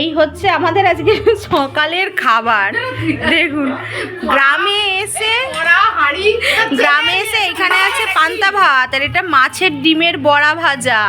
এই হচ্ছে আমাদের আজকে সকালের খাবার। দেখুন, গ্রামে এসে গ্রামে এসে এখানে আছে পান্তা ভাত, আর এটা মাছের ডিমের বড়া ভাজা।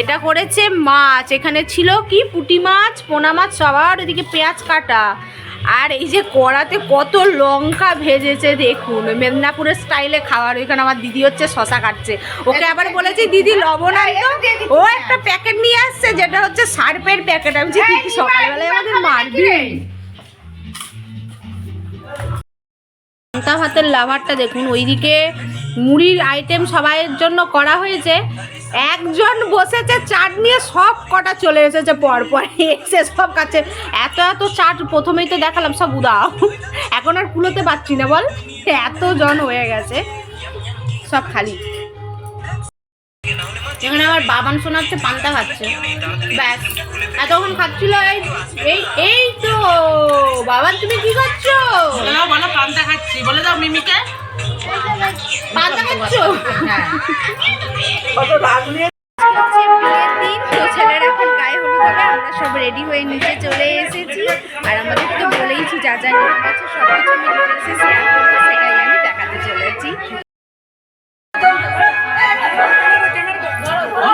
এটা করেছে মাছ। এখানে ছিল কি? পুটি মাছ, পোনা মাছ, সবার ওইদিকে পেঁয়াজ কাটা। আর এই যে কড়াতে কত লঙ্কা ভেজেছে দেখুন মেদিনীপুরের স্টাইলে খাওয়ার ওইখানে আমার দিদি হচ্ছে শশা কাটছে। ওকে আবার বলেছি দিদি লবণ ও একটা প্যাকেট নিয়ে আসছে যেটা হচ্ছে সার্পের প্যাকেট। আমি দিদি সকালবেলায় আমাদের মারবি? পান্তা ভাতের লাভারটা দেখুন। ওইদিকে মুড়ির আইটেম সবাইয়ের জন্য করা হয়েছে। একজন বসেছে, চাট নিয়ে সব কটা চলে এসেছে পর পর এসে সব কাছে এত এত চাট প্রথমেই তো দেখালাম, সব উদাও এখন আর কুলোতে পারছি না, বল। এত জন হয়ে গেছে, সব খালি। এখানে আমার বাবান শোনাচ্ছে পান্তা খাচ্ছে। ব্যাস। এতক্ষণ খাচ্ছিল এই এই এই তো বাবান তুমি কি করছ? বলো বলো পান্তা খাচ্ছি। বলে দাও মিমিকে। পান্তা খাচ্ছো? হ্যাঁ হচ্ছে বিয়ের দিন তো ছেলের এখন গায়ে হলুদ হবে আমরা সব রেডি হয়ে নিচে চলে এসেছি। আর আমাদের তো বলেইছি যা যা নিয়ম আছে সব কিছু আমি ডিটেলসে শেয়ার করব সেটাই আমি দেখাতে চলেছি।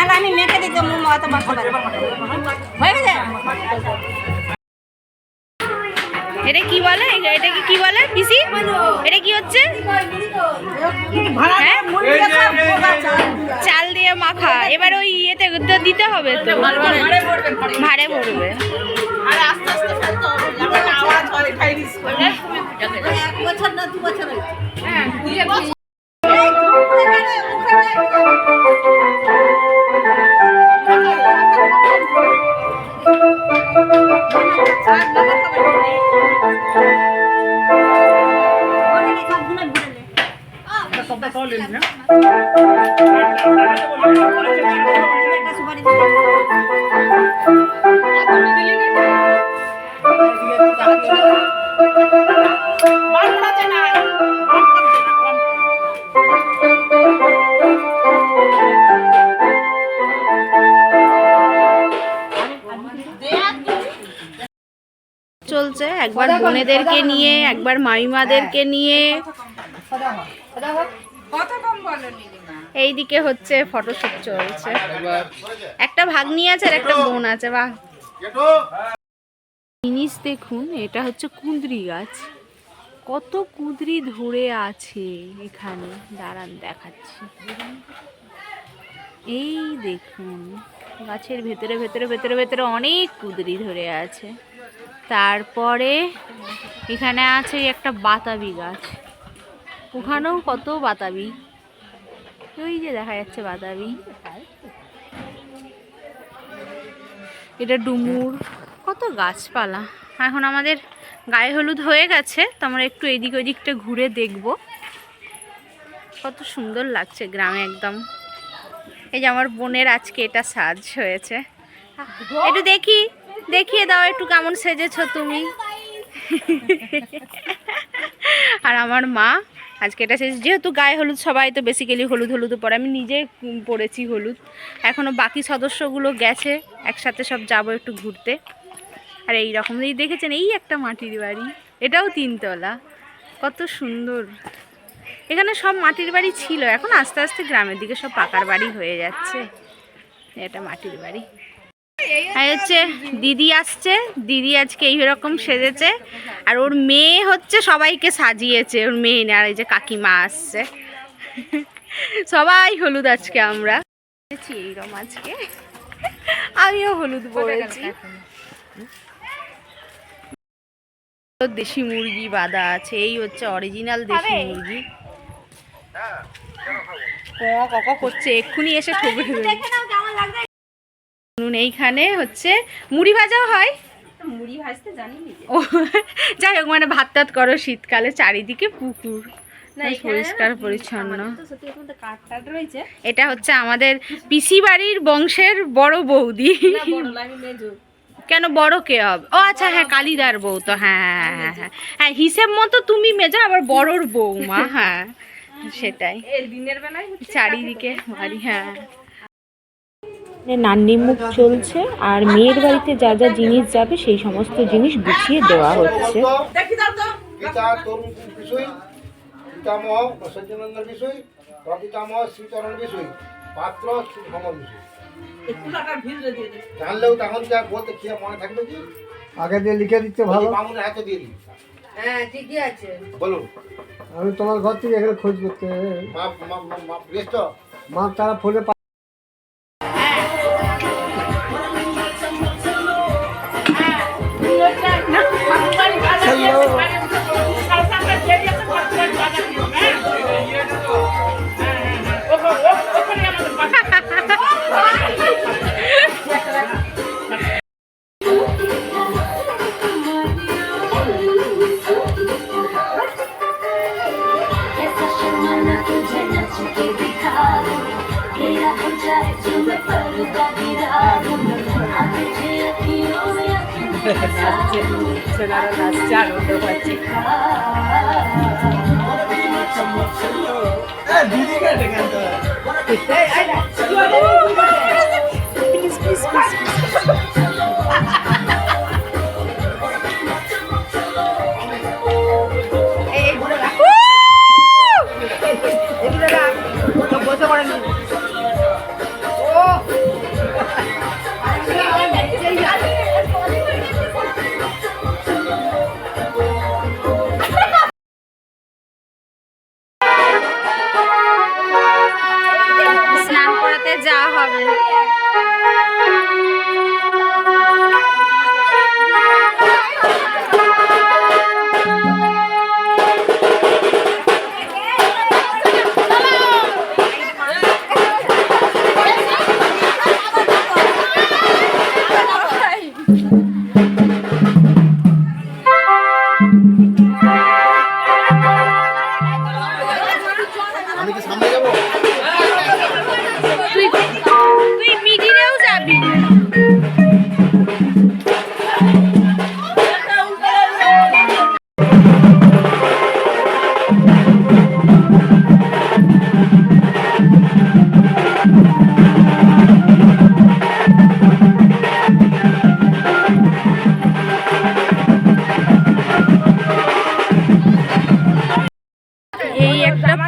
না না আমি মেখে দিতে মুখ অত বাসা হয়ে গেছে? এটা কি বলে? এটা কি কি বলে? পিসি? এটা কি হচ্ছে? হ্যাঁ? চাল দিয়ে মাখা। এবার ওই ইয়েতে দিতে হবে তো। ভাড়ে আওয়াজ হয় এক বছর না দু বছর হ্যাঁ না চলছে একবার বোনেদেরকে নিয়ে একবার মামিমাদেরকে নিয়ে। এইদিকে হচ্ছে ফটোশুট চলছে। একটা ভাগ্নি আছে আর একটা বোন আছে, বাহ। জিনিস দেখুন, এটা হচ্ছে কুঁদরি গাছ। কত কুঁদরি ধরে আছে এখানে। দাঁড়ান, দেখাচ্ছি। এই দেখুন, গাছের ভেতরে ভেতরে ভেতরে ভেতরে অনেক কুঁদরি ধরে আছে। তারপরে এখানে আছে একটা বাতাবি গাছ। ওখানেও কত বাতাবি। ওই যে দেখা যাচ্ছে বাদামি। এটা ডুমুর। কত গাছপালা। এখন আমাদের গায়ে হলুদ হয়ে গেছে তো আমরা একটু এদিক ওদিকটা ঘুরে দেখব। কত সুন্দর লাগছে গ্রামে একদম। এই যে আমার বোনের আজকে এটা সাজ হয়েছে। একটু দেখি দেখিয়ে দাও একটু কেমন সেজেছ তুমি। আর আমার মা আজকে এটা শেষ। যেহেতু গায়ে হলুদ, সবাই তো বেসিক্যালি হলুদ হলুদ পরে। আমি নিজে পরেছি হলুদ। এখনও বাকি সদস্যগুলো গেছে। একসাথে সব যাব একটু ঘুরতে। আর এই রকম। এই দেখেছেন, এই একটা মাটির বাড়ি। এটাও তিনতলা। কত সুন্দর। এখানে সব মাটির বাড়ি ছিল। এখন আস্তে আস্তে গ্রামের দিকে সব পাকার বাড়ি হয়ে যাচ্ছে। এটা মাটির বাড়ি। আর হচ্ছে দিদি আসছে দিদি আজকে এইরকম সেজেছে। আর ওর মেয়ে হচ্ছে সবাইকে সাজিয়েছে ওর মেয়ে না আর এই যে কাকিমা আসছে। সবাই হলুদ আজকে আমরা। এইরকম আজকে। আমিও হলুদ পরেছি। দেশি মুরগি বাঁধা আছে এই হচ্ছে অরিজিনাল দেশি? মুরগি। ক কক করছে এক্ষুনি এসে ঠকে দেবে দেখে নাও কেমন লাগছে শুনুন এইখানে হচ্ছে মুড়ি ভাজাও হয়। মুড়ি ভাজতে জানি ও যাই হোক মানে ভাত টাত করো শীতকালে চারিদিকে পুকুর। পরিষ্কার পরিচ্ছন্ন। এটা হচ্ছে আমাদের পিসি বাড়ির বংশের বড় বৌদি। কেন বড় কে হবে? ও আচ্ছা হ্যাঁ কালিদার বউ তো হ্যাঁ হ্যাঁ হ্যাঁ হ্যাঁ। হ্যাঁ হিসেব মতো তুমি মেজো আবার বড়র বৌমা হ্যাঁ সেটাই। দিনের বেলায় চারিদিকে বাড়ি হ্যাঁ। নান্নি মুখ চলছে আর মেয়ের বাড়িতে যা যা জিনিস যাবে সেই সমস্ত জিনিস গুছিয়ে দেওয়া হচ্ছে। পাত্র জানলেও তখন আর বলতে কি মনে থাকবে কি? আগে দিয়ে লিখে দিচ্ছে ভালো। হাতে দিয়ে দিই হ্যাঁ ঠিকই আছে। বলুন। আমি তোমার ঘর থেকে এখানে খোঁজ করতে মা মা মা- মা ব্যস্ত মা তারা ফোনে ఇక్కడ నాచే చెనారా నాచాడు వచ్చి ఏ దీది కట్ట కంట ఏ ఐ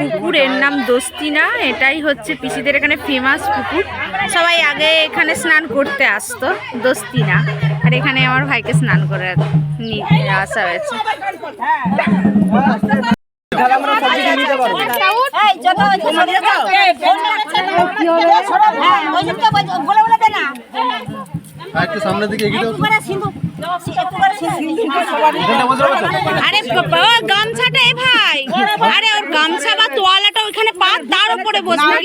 পুকুর এর নাম দোস্তিনা এটাই হচ্ছে পিসিদের এখানে ফেমাস পুকুর। সবাই আগে এখানে স্নান করতে আসতো দোস্তিনা আর এখানে আমার ভাইকে স্নান করে নিয়ে আসা হয়েছে। হ্যাঁ আরে বাবা, ও গামছাটা ভাই। আরে ওর গামছা বা তোয়ালাটা ওইখানে পা তার উপরে বসবে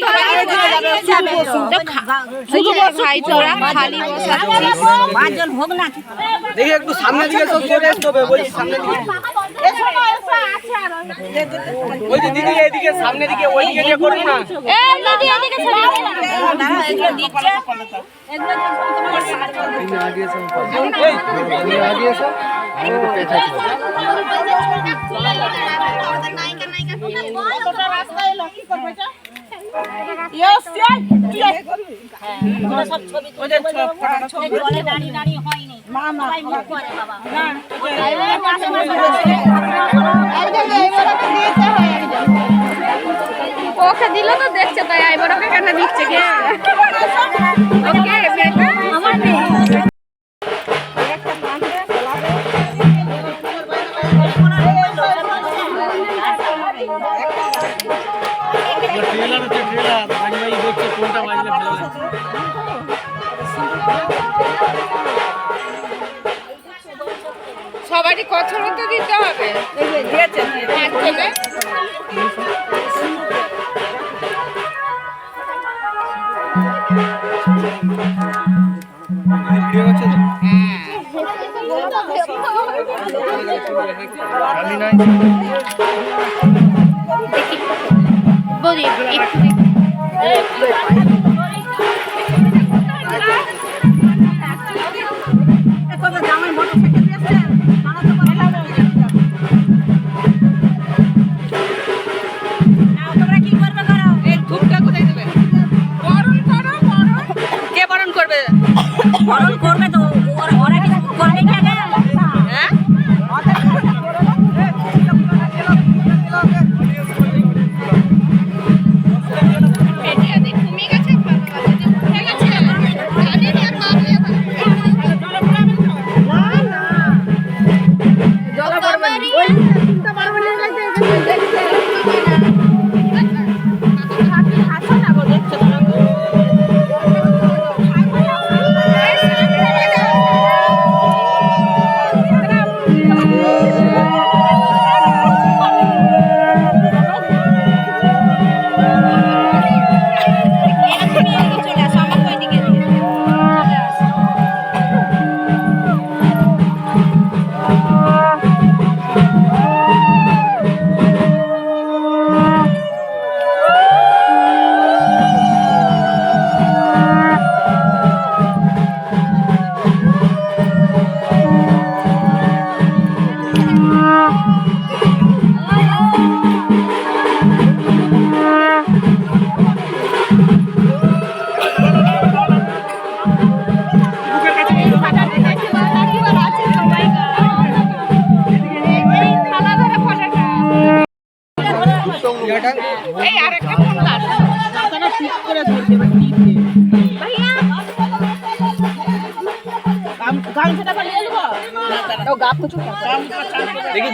শুধু ভাই তোরা খালি বসাচ্ছিস পাঁচ ভোগ না দেখি একটু সামনের দিকে সব চলে আসতে হবে বলছি সামনের দিকে ওই যে দিদি সামনের দিকে ওই করুন না এই দিদি এদিকে দিচ্ছে আগে এসো ওকে দিল তো দেখছে তাই এবার ওকে কেন দিচ্ছে কে? ওকে সবচেয়ে কোনটা বাজলে ভালো লাগে সবারই কচরণ তো দিতে হবে। দিয়েছেন আমি বলি একটু Thank you.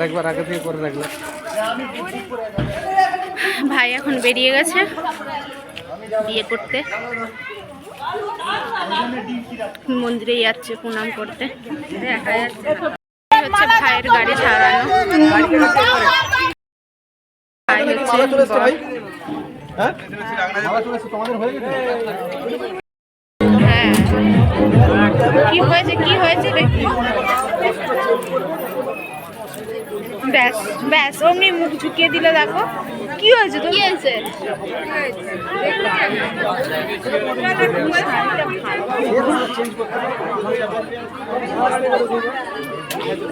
আরেকবার আগে থেকে করে রাখলে ভাই এখন বেরিয়ে গেছে বিয়ে করতে। মন্দিরে যাচ্ছে প্রণাম করতে। দেখা যাচ্ছে। হচ্ছে ভাইয়ের গাড়ি ছাড়ানো। ভাই হচ্ছে হ্যাঁ? হয়ে হ্যাঁ। কি হয়েছে? কি হয়েছে? দেখি ব্যাস ব্যাস অমনি মুখ ঝুঁকিয়ে দিলে দেখো। কি হয়েছে তো কি হয়েছে?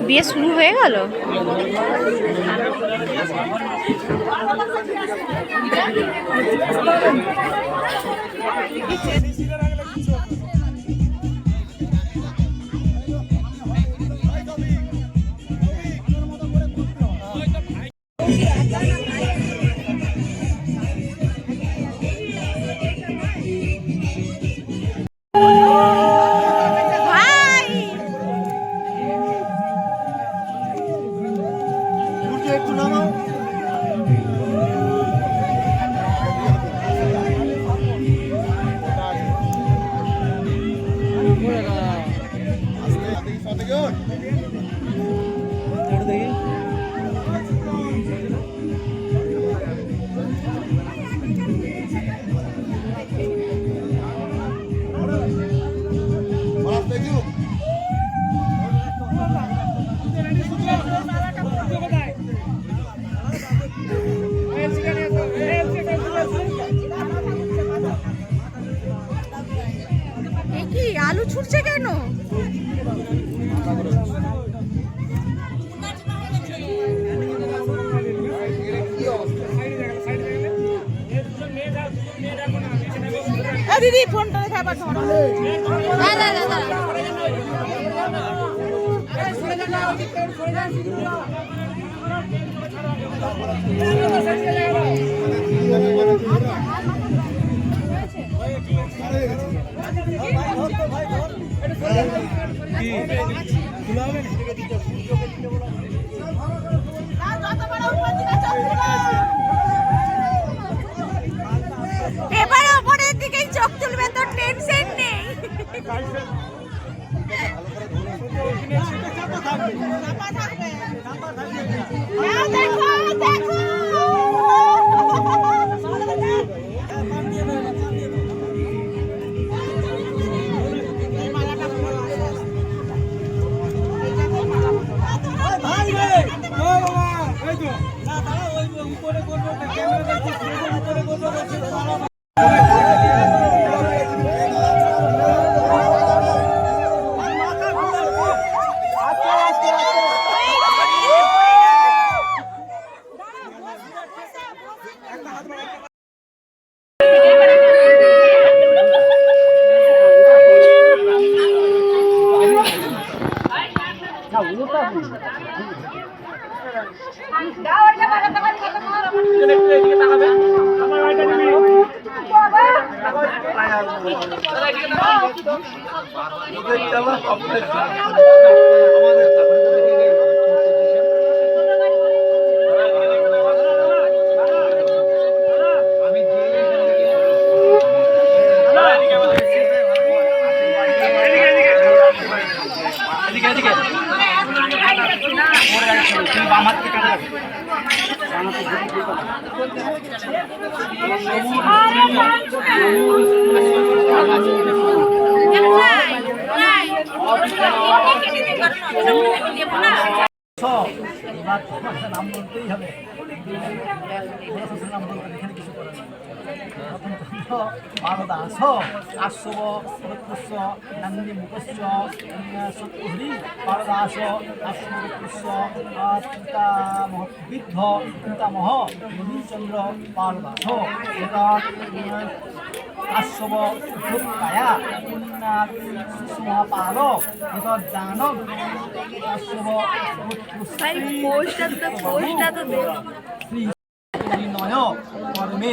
বিয়ে শুরু হয়ে গেল? এবারে আশ্বব পুষ্য নন্দী মুখস্য সত্যহরি পারদাস আশ্বব পুষ্য পিতামহ বৃদ্ধ পিতামহ নবীনচন্দ্র পারদাস এটা আশ্বব ভূতকায়া পুণ্যাত সুষ্মপাল এটা দানব আশ্বব শ্রী নয় কর্মে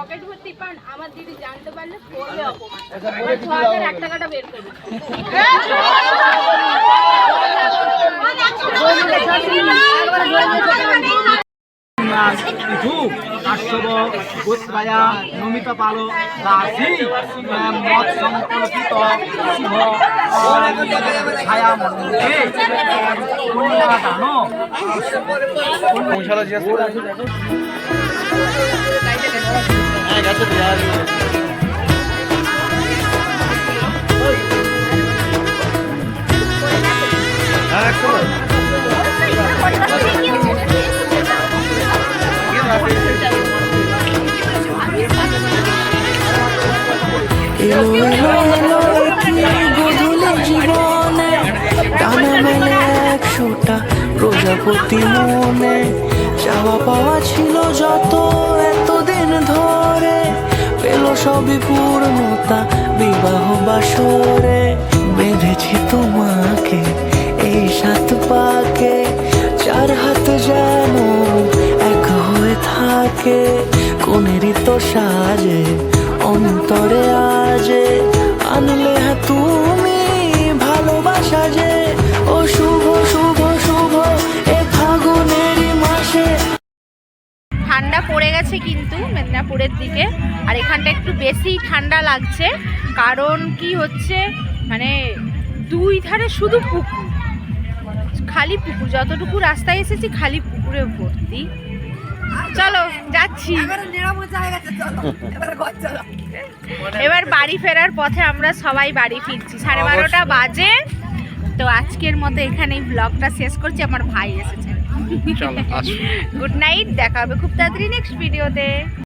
পকেট ভর্তি পান আমার দিদি জানতে পারলে করবে অপমান ছ হাজার এক টাকাটা বের করবে পৃথু আশ্বব গোত্রায়া নমিত পাল দাসী মত সংকল্পিত শুভ ছায়া মন্দিরে গধূলি জীবনে? টানা মেলে একশোটা প্রজাপতি মনে। চাওয়া পাওয়া ছিল যত সবই পূর্ণতা, বিবাহ বাসরে বেঁধেছি তোমাকে, এই সাত পাকে, চার হাত যেন এক হয়ে থাকে। কোনেরই তো সাজে, অন্তরে মেদিনীপুরের দিকে। আর এখানটা একটু বেশি ঠান্ডা লাগছে কারণ কি হচ্ছে মানে দুই ধারে শুধু পুকুর খালি পুকুর। যতটুকু রাস্তায় এসেছি খালি পুকুরে ভর্তি। চলো যাচ্ছি। এবার বাড়ি ফেরার পথে আমরা সবাই বাড়ি ফিরছি। সাড়ে বারোটা বাজে। তো আজকের মতো এখানেই ব্লগটা শেষ করছি। আমার ভাই এসেছে। গুড নাইট দেখা হবে খুব তাড়াতাড়ি নেক্সট ভিডিওতে